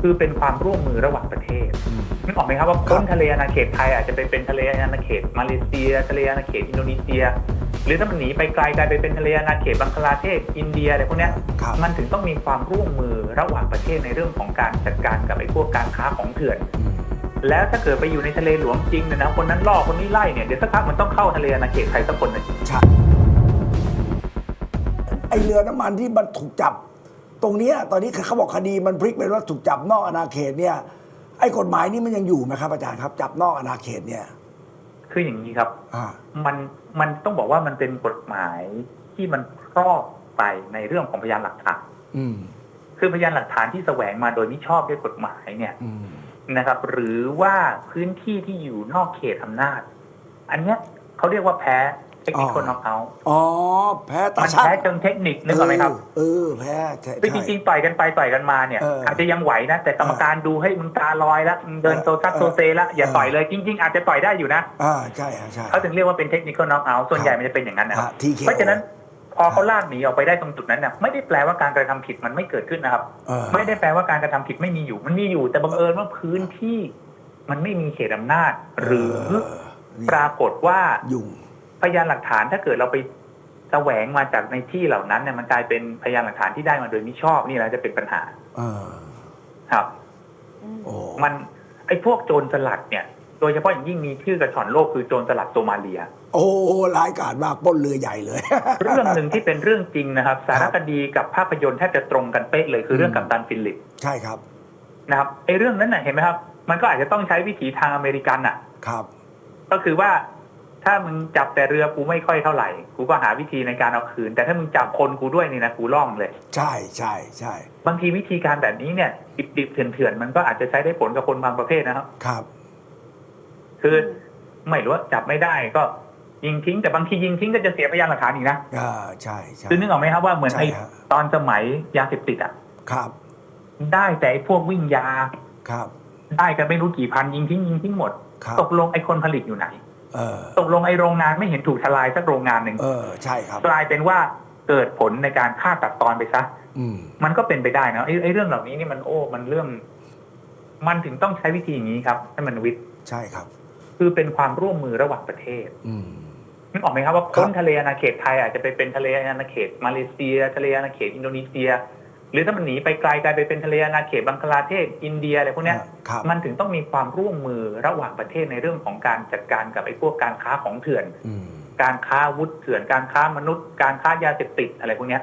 คือเป็นความร่วมมือระหว่างประเทศอืมนึกออกไหมครับว่าครับพ้นทะเลอาณาเขตไทยอาจจะไปเป็นทะเลอาณาเขตมาเลเซีย ทะเลอาณาเขตอินโดนีเซีย หรือถ้ามันหนีไปไกลกลายไปเป็นทะเลอาณาเขตบังคลาเทศอินเดียอะไรพวกเนี้ยครับมันถึงต้องมีความร่วมมือระหว่างประเทศในเรื่องของการจัดการกับไอ้พวกการค้าของเถื่อนอืมแล้วถ้าเกิดไปอยู่ในทะเลหลวงจริงเนี่ยนะคนนั้นล่อคนนี้ไล่เนี่ยเดี๋ยวสักพักมันต้องเข้าทะเลอาณาเขตไทยสักคนหนึ่งใช่ไอเรือน้ำมันที่มันถูกจับ ตรงเนี้ยตอนนี้เขาบอกคดีมันพลิกเป็นว่าถูกจับนอกอาณาเขตเนี่ย ไอ้กฎหมายนี้มันยังอยู่ไหมครับอาจารย์ครับ จับนอกอาณาเขตเนี่ย คืออย่างนี้ครับอ่ามันมันต้องบอกว่ามันเป็นกฎหมายที่มันครอบไปในเรื่องของพยานหลักฐานอืมคือพยานหลักฐานที่แสวงมาโดยมิชอบด้วยกฎหมายเนี่ยอืมนะครับ หรือว่าพื้นที่ที่อยู่นอกเขตอำนาจ อันเนี้ยเขาเรียกว่าแพ้ เทคนิคอ๋อน็อกเอาอ๋อ แพ้ตามันช่างแพ้เชิงเทคนิคนึกออกไหมครับเออแพ้ใช่คือจใช่ ริงๆต่อยกันไปต่อยกันมาเนี่ย เออออาจจะยังไหวนะ แต่กรรมการดูให้ยมึงตาลอยแล้วมึงเดินเออโซซัสโซเซแล้วอย่าเออ ต่อยเลยจริง ๆ อาจจะต่อยได้อยู่นะอ่าใช่ฮะใช่เขาถึงเรียกว่าเป็นเทคนิคน็อกเอาส่วนใหญ่มันจะเป็นอย่างนั้นนะครับทีเคเพราะฉะนั้นพอเขาลากหนีออกไปได้ตรงจุดนั้นเนี่ยไม่ได้แปลว่าการกระทำผิดมันไม่เกิดขึ้นนะครับ เออไม่ได้แปลว่าการกระทำผิดไม่มีอยู่ มันมีอยู่ แต่บังเอิญว่าพื้นที่มันไม่มีเขตอำนาจ หรือนี่ปรากฏว่ายุ่ง พยานหลักฐานถ้าเกิดเราไปแสวงมาจากในที่เหล่านั้นเนี่ยมันกลายเป็นพยานหลักฐานที่ได้มาโดยมิชอบนี่แหละจะเป็นปัญหาเออครับโอ้มันไอ้พวกโจรสลัดเนี่ย โดยเฉพาะอย่างยิ่งมีชื่อกระชอนโลกคือโจรสลัดโซมาเลีย โอ้ร้ายกาจมากปล้นเรือใหญ่เลย เรื่องหนึ่งที่เป็นเรื่องจริงนะครับ สารคดีกับภาพยนตร์แทบจะตรงกันเป๊ะเลยคือเรื่องอืมกัปตันฟิลิป ใช่ครับ นะครับไอ้เรื่องนั้นน่ะเห็นไหมครับ มันก็อาจจะต้องใช้วิถีทางอเมริกันอะ ครับ ก็คือว่า ถ้ามึงจับแต่เรือกูไม่ค่อยเท่าไหร่ กูก็หาวิธีในการเอาคืน แต่ถ้ามึงจับคนกูด้วยนี่นะกูล่องเลย ใช่ใช่ใช่บางทีวิธีการแบบนี้เนี่ยดิบๆเถื่อนๆมันก็อาจจะใช้ได้ผลกับคนบางประเภทนะครับ ครับ คือไม่รู้ว่าจับไม่ได้ก็ยิงทิ้งแต่บางทียิงทิ้งก็จะเสียพยานหลักฐานอีกนะอ่าใช่ใช่คือนึกออกไหมครับว่าเหมือนใช่ไอ้ฮะตอนสมัยยาเสพติดอะ ครับ ได้แต่ไอ้พวกวิ่งยา ครับ ได้กันไม่รู้กี่พันยิงทิ้งยิงทิ้งหมดครับตกลงไอ้คนผลิตอยู่ไหนเออ ตกลงไอ้โรงงานไม่เห็นถูกทลายสักโรงงานหนึ่งเออใช่ครับ กลายเป็นว่าเกิดผลในการฆ่าตัดตอนไปซะอืมมันก็เป็นไปได้นะไอ้ไอ้เรื่องเหล่านี้นี่มันโอ้มันเรื่อง มันถึงต้องใช้วิธีอย่างนี้ครับให้มันวิทย์ใช่ครับ คือเป็นความร่วมมือระหว่างประเทศอืมนึกออกไหมครับว่าครัพ้บนทะเลอาณาเขตไทยอาจจะไปเป็นทะเลอาณาเขตมาเลเซีย ทะเลอาณาเขตอินโดนีเซีย หรือถ้ามันหนีไปไกลกลายไปเป็นทะเลอาณาเขตบังคลาเทศอินเดียอะไรพวกเนี้ยครับมันถึงต้องมีความร่วมมือระหว่างประเทศในเรื่องของการจัดการกับไอ้พวกการค้าของเถื่อน อืมการค้าอาวุธเถื่อนการค้ามนุษย์ การค้ายาเสพติดอะไรพวกเนี้ย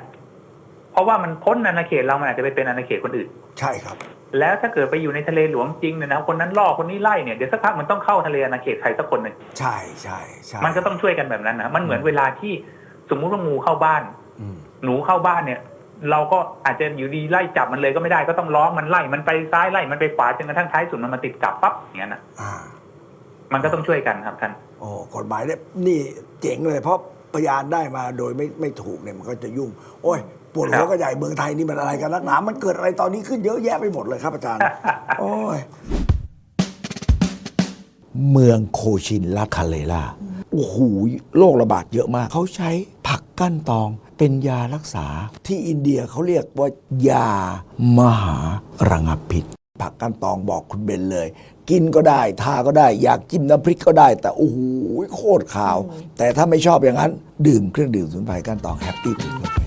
เพราะว่ามันพ้นอาณาเขตเรามันอาจจะไปเป็นอาณาเขตคนอื่น ใช่ครับ แล้วถ้าเกิดไปอยู่ในทะเลหลวงจริงเนี่ยนะคนนั้นล่อคนนี้ไล่เนี่ยเดี๋ยวสักพักมันต้องเข้าทะเลอาณาเขตใครสักคนหนึ่งใช่ใช่ใช่มันก็ต้องช่วยกันแบบนั้นนะมันเหมือนเวลาที่สมมุติว่างูเข้าบ้าน อืม หนูเข้าบ้านเนี่ย เราก็อาจจะอยู่ดีไล่จับมันเลยก็ไม่ได้ก็ต้องล้อมมันไล่มันไปซ้ายไล่มันไปขวาจนกระทั่งท้ายสุดมันมาติดจับปั๊บอย่างนั้นนะอ่ามันก็ต้องช่วยกันครับท่านโอ้กฎหมายเนี่ยนี่เจ๋งเลยเพราะพยานได้มาโดยไม่ไม่ถูกเนี่ยมันก็จะยุ่ง โอ้ยปวดหัวก็ใหญ่เมืองไทยนี่มันอะไรกันนักหนา มันเกิดอะไรตอนนี้ขึ้นเยอะแยะไปหมดเลยครับอาจารย์ โอ้ย เมืองโคชินลาคาเลล่า โอ้โหโรคระบาดเยอะมาก เขาใช้ผักกั้นตองเป็นยารักษาที่อินเดียเขาเรียกว่ายามหาระงับพิษ ผักกั้นตองบอกคุณเบนเลย กินก็ได้ ทาก็ได้ อยากจิ้มน้ำพริกก็ได้ แต่โอ้โหโคตรขาว แต่ถ้าไม่ชอบอย่างนั้น ดื่มเครื่องดื่มสมุนไพรกั้นตองแฮปปี้เป็นกาแฟ